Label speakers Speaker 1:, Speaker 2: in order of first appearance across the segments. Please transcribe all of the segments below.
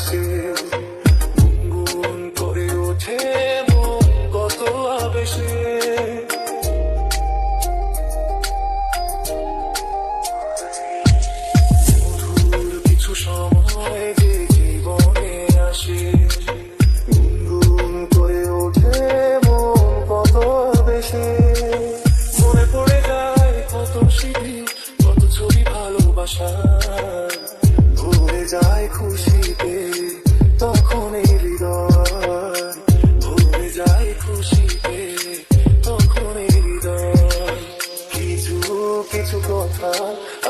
Speaker 1: আকাশে করে ওঠে মন কত আবেশে। কিছু সময় যে জীবনে আসে। গুনগুন করে ওঠে মন কত আবেশে। মনে পড়ে যায় কত সিঁড়ি কত ছবি ভালোবাসা। যায় খুশিতে তখন এই হৃদয়। ভরে যায় খুশিতে তখন এই হৃদয়। কিছু কিছু কথা,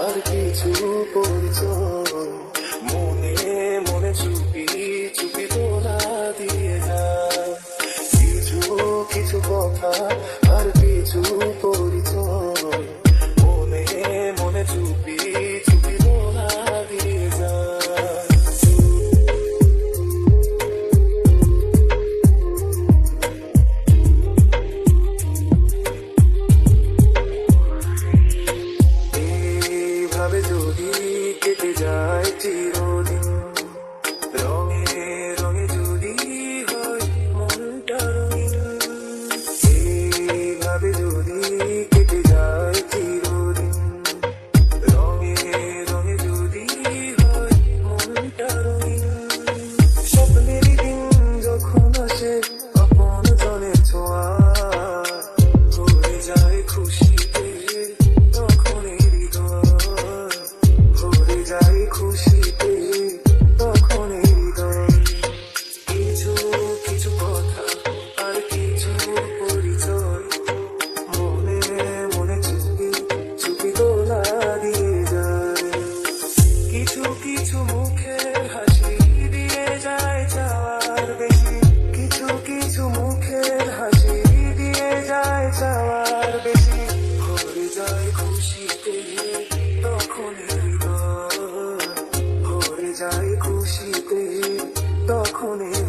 Speaker 1: আর কিছু পরিচয়। মনে মনে চুপি চুপি তোরা দিয়ে যায়। কিছু কিছু কথা হৃদয়